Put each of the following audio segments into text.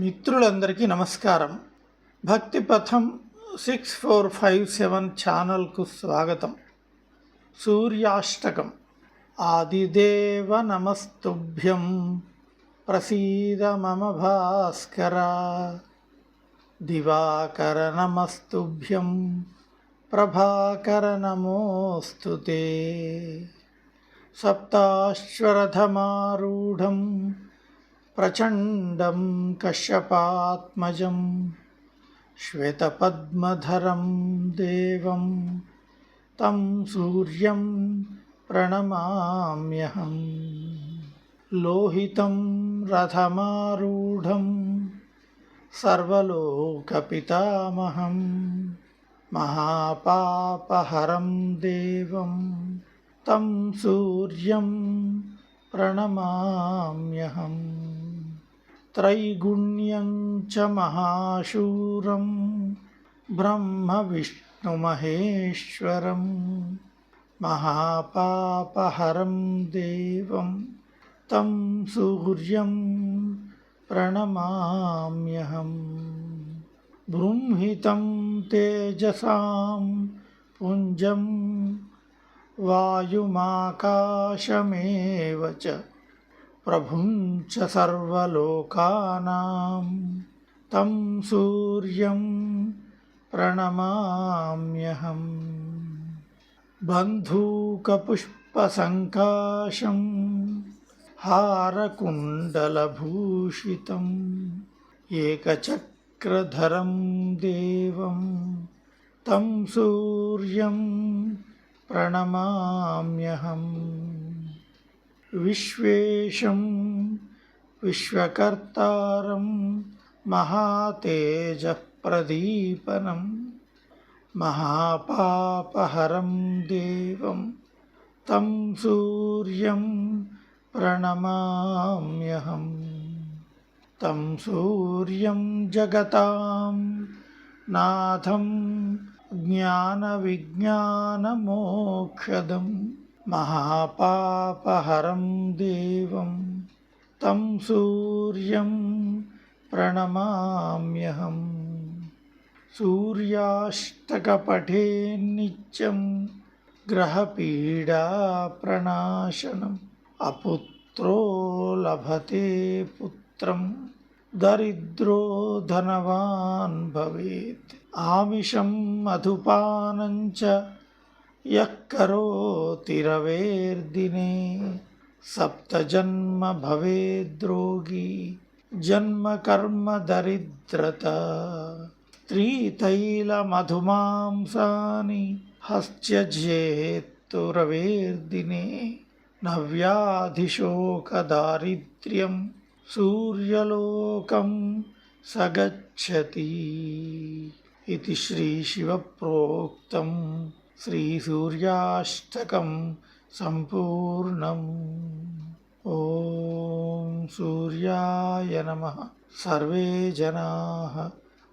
మిత్రులందరికీ నమస్కారం. భక్తి పథం సిక్స్ ఫోర్ ఫైవ్ సెవెన్ ఛానల్కు స్వాగతం. సూర్యాష్టకం. ఆదిదేవ నమస్తుభ్యం. ప్రసీద మమ భాస్కర. దివాకర నమస్తుభ్యం. ప్రభాకర నమోస్తు సప్తాశ్వరధమారూఢం. प्रचण्डं कश्यपात्मजं श्वेतपद्मधरं देवं तं सूर्यं प्रणमाम्यहम् लोहितं रथमारूढं सर्वलोकपितामहं महापापहरं देवं तं सूर्यं प्रणमाम्यहम्। त्रैगुण्यं च महाशूरं ब्रह्मविष्णुमहेश्वरं महापापहरं देवं तं सूर्यं प्रणमाम्यहम् बृंहितं तेजसां पुञ्जं वायुमाकाशमेव च प्रभुं च सर्वलोकानां। तं सूर्यं प्रणमाम्यहम्। बन्धूकपुष्पसङ्काशं हारकुण्डलभूषितम् एकचक्रधरं देवं तं सूर्यं प्रणमाम्यहम्। विश्वेशं विश्वकर्तारं महातेजप्रदीपनं महापापहरं देवं तं सूर्यं प्रणमाम्यहम् तं सूर्यं जगतां नाथं ज्ञानविज्ञानमोक्षदम् महापापहरं देवं तं सूर्यं प्रणमाम्यहम् सूर्याष्टकपठे नित्यं ग्रहपीडाप्रणाशनम् अपुत्रो लभते पुत्रं दरिद्रो धनवान् भवेत् आमिषं मधुपानं च यः करोति रवेर्दिने सप्तजन्म भवेद्रोगी जन्मकर्मदरिद्रता स्त्रीतैलमधुमांसानि हस्त्यजेत्तु रवेर्दिने न व्याधिशोकदारिद्र्यं सूर्यलोकं स गच्छति इति श्रीशिवप्रोक्तम्। శ్రీసూర్యాష్టకం సంపూర్ణం ఓం సూర్యాయ నమ సర్వే జనా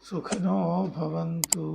సుఖినో భవంతు